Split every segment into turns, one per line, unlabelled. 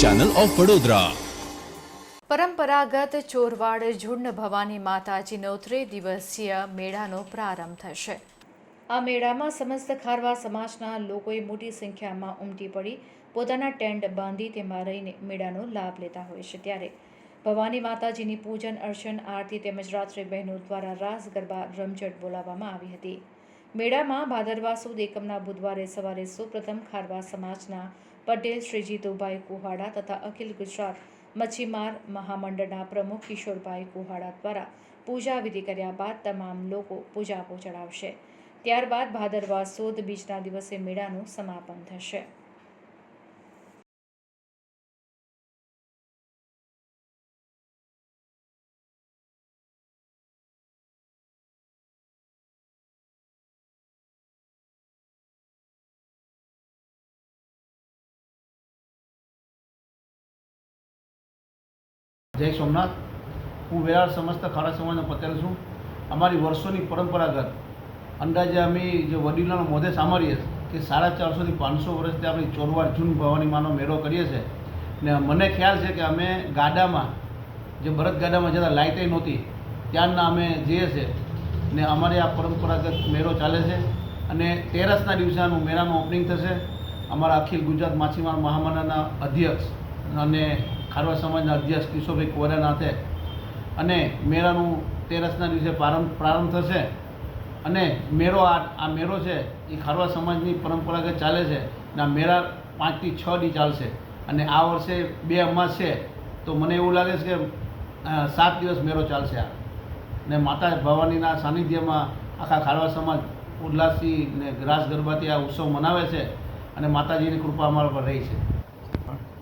Channel of Vadodara
પરંપરાગત ચોરવાડ ઝુંડ ભવાની માતાજીનો ત્રિદિવસીય મેળાનો પ્રારંભ થશે. આ મેળામાં સમસ્ત ખારવા સમાજના લોકોએ મોટી સંખ્યામાં ઉમટી પડી, પોતાના ટેન્ટ બાંધી તેમાં રહીને મેળાનો લાભ લેતા હોય છે ત્યારે. ભવાની માતાજીની પૂજન, અર્ચન, આરતી તેમજ રાત્રે બહેનો દ્વારા રાસ ગરબા, રમઝટ બોલાવવામાં આવી હતી. મેળામાં ભાદરવા સુદ એકમના બુધવારે સવારે સૌપ્રથમ ખારવા સમાજના પટેલ શ્રી જીતુભાઈ કુહાડા તથા અખિલ ગુજરાત મચ્છીમાર મહામંડળના પ્રમુખ કિશોરભાઈ કુહાડા દ્વારા પૂજા વિધિ કર્યા બાદ તમામ લોકો પૂજાપો ચડાવશે. ત્યારબાદ ભાદરવા સુદ બીજના દિવસે મેળાનું સમાપન થશે.
જય સોમનાથ. હું વેરાળ સમસ્ત ખાડા સમાજનો પટેલ છું. અમારી વર્ષોની પરંપરાગત અંદાજે અમે જે વડીલોના મોઢે સાંભળીએ કે સાડા ચારસોથી પાંચસો વર્ષથી આપણે ચોરવાર જૂન ભવાની માનો મેળો કરીએ છીએ ને મને ખ્યાલ છે કે અમે ગાડામાં, જે ભરત ગાડામાં જતાં લાઇટે નહોતી ત્યારના અમે જઈએ છીએ ને અમારે આ પરંપરાગત મેળો ચાલે છે. અને તેરસના દિવસે આનું મેળાનું ઓપનિંગ થશે. અમારા અખિલ ગુજરાત માછીમાર મહામંડળના અધ્યક્ષ અને ખારવા સમાજના અધ્યક્ષ કિશોરભાઈ કોરાનાથે અને મેળાનું તેરસના દિવસે પ્રારંભ પ્રારંભ થશે. અને મેળો આ આ મેળો છે, એ ખારવા સમાજની પરંપરાગત ચાલે છે. અને આ મેળા પાંચથી છ ડી ચાલશે. અને આ વર્ષે બે અમાસ છે. તો મને એવું લાગે છે કે સાત દિવસ મેળો ચાલશે આ. ને માતા ભવાનીના સાનિધ્યમાં આખા ખારવા સમાજ ઉલ્લાસથી ને રાસ ગરબાથી આ ઉત્સવ મનાવે છે. અને માતાજીની કૃપા અમારા પર રહી છે.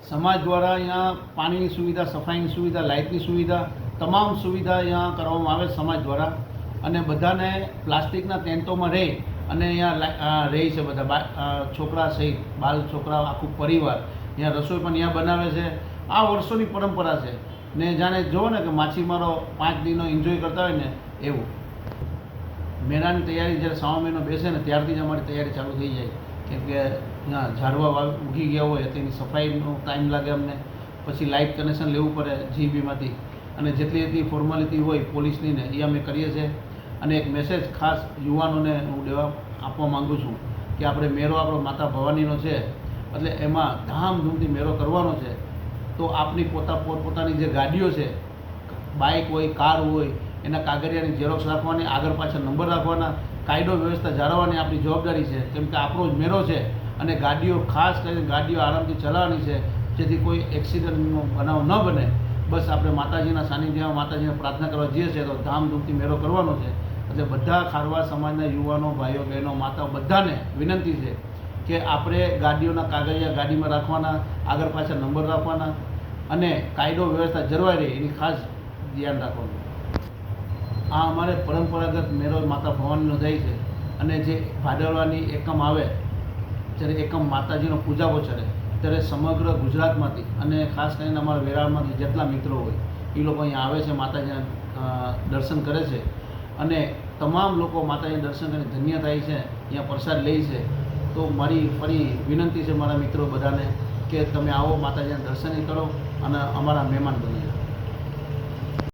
સમાજ દ્વારા અહીંયા પાણીની સુવિધા, સફાઈની સુવિધા, લાઇટની સુવિધા તમામ સુવિધા અહીંયા કરવામાં આવે સમાજ દ્વારા. અને બધાને પ્લાસ્ટિકના ટેન્ટોમાં રહે અને અહીંયા રહે છે બધા છોકરા સહિત, બાલ છોકરા, આખું પરિવાર અહીંયા રસોઈ પણ અહીંયા બનાવે છે. આ વર્ષોની પરંપરા છે. ને જાણે જુઓ ને કે માછીમારો પાંચ દિનો એન્જોય કરતા હોય ને એવું. મેળાની તૈયારી જ્યારે શ્રાવણ મહિનો બેસે ને ત્યારથી જ અમારી તૈયારી ચાલુ થઈ જાય કેમ કે, ના, ઝાડવા વાવ, ઉગી ગયા હોય તેની સફાઈનો ટાઈમ લાગે અમને. પછી લાઇટ કનેક્શન લેવું પડે જીબીમાંથી અને જેટલી એટલી ફોર્માલિટી હોય પોલીસની ને એ અમે કરીએ છીએ. અને એક મેસેજ ખાસ યુવાનોને હું દેવા આપવા માગું છું કે આપણે મેળો આપણો માતા ભવાનીનો છે, એટલે એમાં ધામધૂમથી મેળો કરવાનો છે. તો આપની પોતા, પોતપોતાની જે ગાડીઓ છે બાઇક હોય કાર હોય, એના કાગળિયાની ઝેરોક્ષ રાખવાની, આગળ પાછળ નંબર રાખવાના કાયદો વ્યવસ્થા જાળવવાની આપણી જવાબદારી છે. કેમ કે આપણો જ મેળો છે અને ગાડીઓ ખાસ કરીને ગાડીઓ આરામથી ચલાવવાની છે. જેથી કોઈ એક્સિડન્ટનો બનાવ ન બને. બસ આપણે માતાજીના સાનિધ્યમાં માતાજીને પ્રાર્થના કરવા જઈએ છીએ તો ધામધૂમથી મેળો કરવાનો છે. એટલે બધા ખારવા સમાજના યુવાનો, ભાઈઓ, બહેનો, માતાઓ બધાને વિનંતી છે કે આપણે ગાડીઓના કાગળિયા ગાડીમાં રાખવાના, આગળ પાછળ નંબર રાખવાના અને કાયદો વ્યવસ્થા જળવાઈ રહે એની ખાસ ધ્યાન રાખવાનું. આ અમારે પરંપરાગત મેરો માતા ભવાનીનો જાય છે. અને જે ભાદરવાની એકમ આવે, જ્યારે એકમ માતાજીનો પૂજાવો ચડે, ત્યારે સમગ્ર ગુજરાતમાંથી અને ખાસ કરીને અમારા વેરાળમાંથી જેટલા મિત્રો હોય, એ લોકો અહીંયા આવે છે, માતાજીના દર્શન કરે છે. અને તમામ લોકો માતાજીના દર્શન કરીને ધન્ય થાય છે, અહીંયા પ્રસાદ લે છે. તો મારી ફરી વિનંતી છે મારા મિત્રો બધાને કે તમે આવો, માતાજીના દર્શન કરો અને અમારા મહેમાન બની જાઓ.